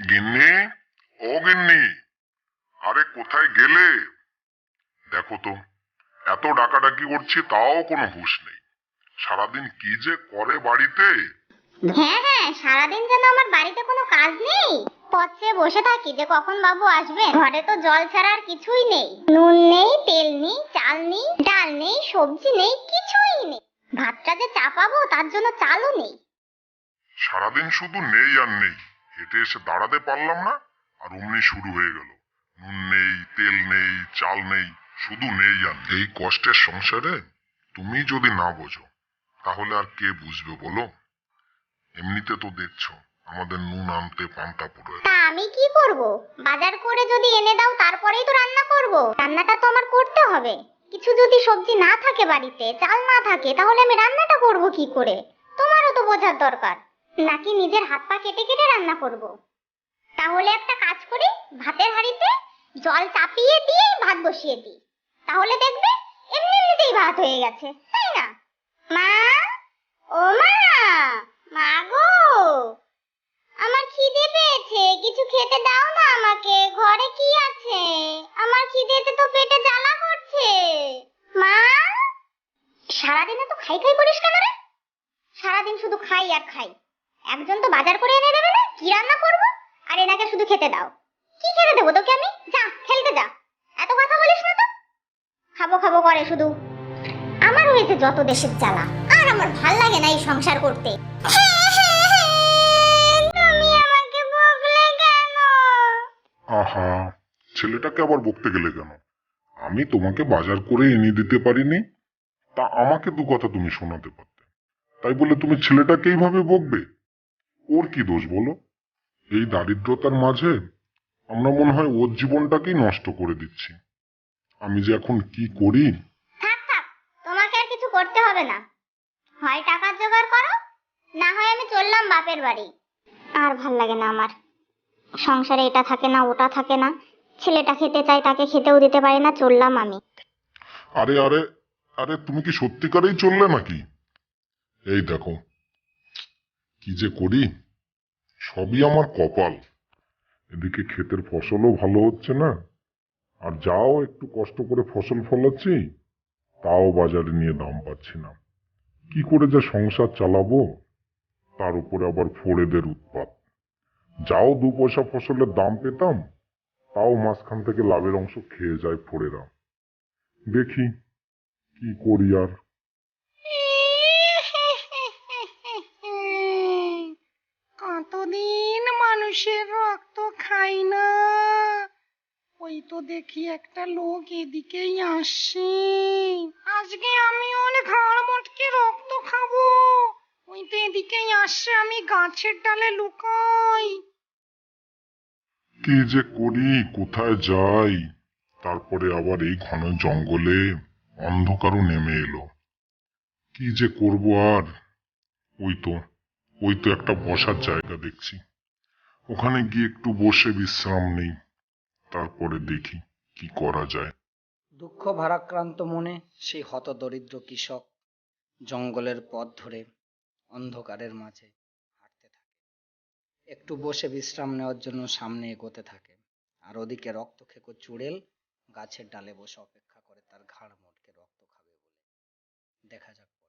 গিন্নি? ও গিন্নি আরে কোথায় গেলে? দেখো তো এত ডাকাডাকি করছি তাও কোনো হুঁশ নেই। সারাদিন কি যে করে বাড়িতে? হ্যাঁ হ্যাঁ সারাদিন যেন আমার বাড়িতে কোনো কাজ নেই। পথে বসে থাকি যে কখন বাবু আসবে ঘরে তো জল ছাড়া আর কিছুই নেই। নুন নেই তেল নেই চাল নেই ডাল নেই সবজি নেই কিছুই নেই। ভাতটা যে চাপাবো তার জন্য চালও নেই। সারাদিন শুধু নেই আর নেই। হেঁটে এসে দাঁড়াতে পারলাম না, আর অমনি শুরু হয়ে গেল। নুন নেই, তেল নেই, চাল নেই, শুধু নেই আর এই কষ্টের সংসারে তুমি যদি না বোঝো, তাহলে আর কে বুঝবে বলো? এমনিতে তো দেখছ, আমাদের নুন আনতে পান্তা পুরো তা আমি কি করব? বাজার করে যদি এনে দাও, তারপরেই তো রান্না করব। রান্নাটা তো আমার করতে হবে। কিছু যদি সবজি না থাকে বাড়িতে, চাল না থাকে, তাহলে আমি রান্নাটা করব কি করে? তোমারও তো বোঝার দরকার। নাকি নিজের হাত পা কেটে কেটে রান্না করব? তাহলে একটা কাজ করি, ভাতের হাঁড়িতে জল চাপিয়ে দিয়ে ভাত বসিয়ে দিই। তাহলে দেখবে এমনি এমনিতেই ভাত হয়ে গেছে, তাই না? মা, ও মা মা গো, আমার খিদে পেয়েছে, কিছু খেতে দাও না আমাকে, ঘরে কি আছে? আমার খিদেতে তো পেটে জ্বালা করছে। মা, সারাদিনে তো খাই খাই করিস কেন রে? সারাদিন শুধু খাই আর খাই। একজন তো বাজার করে এনে দেবে না? কি রান্না করব? আর এনাকে শুধু খেতে দাও। কি খেতে দেবো তোকে আমি? যা, খেলতে যা। এত কথা বলিস না তো? খাব খাব করে শুধু। আমার হয়েছে যত দেশের জ্বালা। আর আমার ভালো লাগে না এই সংসার করতে। আহা, ছেলেটাকে আবার বকতে গেলে কেন? আমি তোমাকে বাজার করে এনে দিতে পারিনি। তা আমাকে দু কথা তুমি শোনাতে পারতে। তাই বলে তুমি ছেলেটাকে এইভাবে বকবে? ওর কি দোষ বলো? এই দারিদ্রতার মাঝে আমরা মনে হয় ওর জীবনটাকেই নষ্ট করে দিচ্ছি। আমি যে এখন কি করি? থাক থাক তোমাকে আর কিছু করতে হবে না। হয় টাকা জোগাড় করো না হয় আমি চললাম বাপের বাড়ি। আর ভালো লাগে না আমার। সংসারে এটা থাকে না ওটা থাকে না। ছেলেটা খেতে চাই তাকে খেতেও দিতে পারি না চললাম আমি। আরে আরে আরে তুমি কি সত্যিকারেই চললে নাকি? এই দেখো কি যে করি? সবই আমার কপাল। এদিকে ক্ষেতের ফসলও ভালো হচ্ছে না। আর যাও একটু কষ্ট করে ফসল ফলাচ্ছি, তাও বাজারে নিয়ে দাম পাচ্ছি না। কি করে যে সংসার চালাবো? তার উপরে আবার ফোড়েদের উৎপাত। যাও দু পয়সা ফসলের দাম পেতাম, তাও মাঝখান থেকে লাভের অংশ খেয়ে যায় ফোড়েরা। দেখি, কি করি আর? মানুষের রক্ত খাই না। ওই তো দেখি একটা লোক এদিকেই আসছে আজকে আমি অনেক ঘাড় মটকে রক্ত খাব। ওই তো এদিকেই আসছে আমি গাছের ডালে লুকাই। কি যে করি, কোথায় যাই? তারপরে আবার এই ঘন জঙ্গলে অন্ধকারও নেমে এলো। কি যে করব আর? ওই তো ওই তো একটা বসার জায়গা দেখছি। ওখানে গিয়ে একটু বসে বিশ্রাম নেই। তারপরে দেখি কি করা যায়। দুঃখ ভারাক্রান্ত মনে সেই হতদরিদ্র কৃষক জঙ্গলের পথ ধরে অন্ধকারের মাঝে হাঁটতে থাকে। একটু বসে বিশ্রাম নেওয়ার জন্য সামনে এগোতে থাকে। আর ওদিকে রক্তখেকো চুড়েল গাছের ডালে বসে অপেক্ষা করে তার ঘাড় মোটকে রক্ত খাবে বলে। দেখা যাক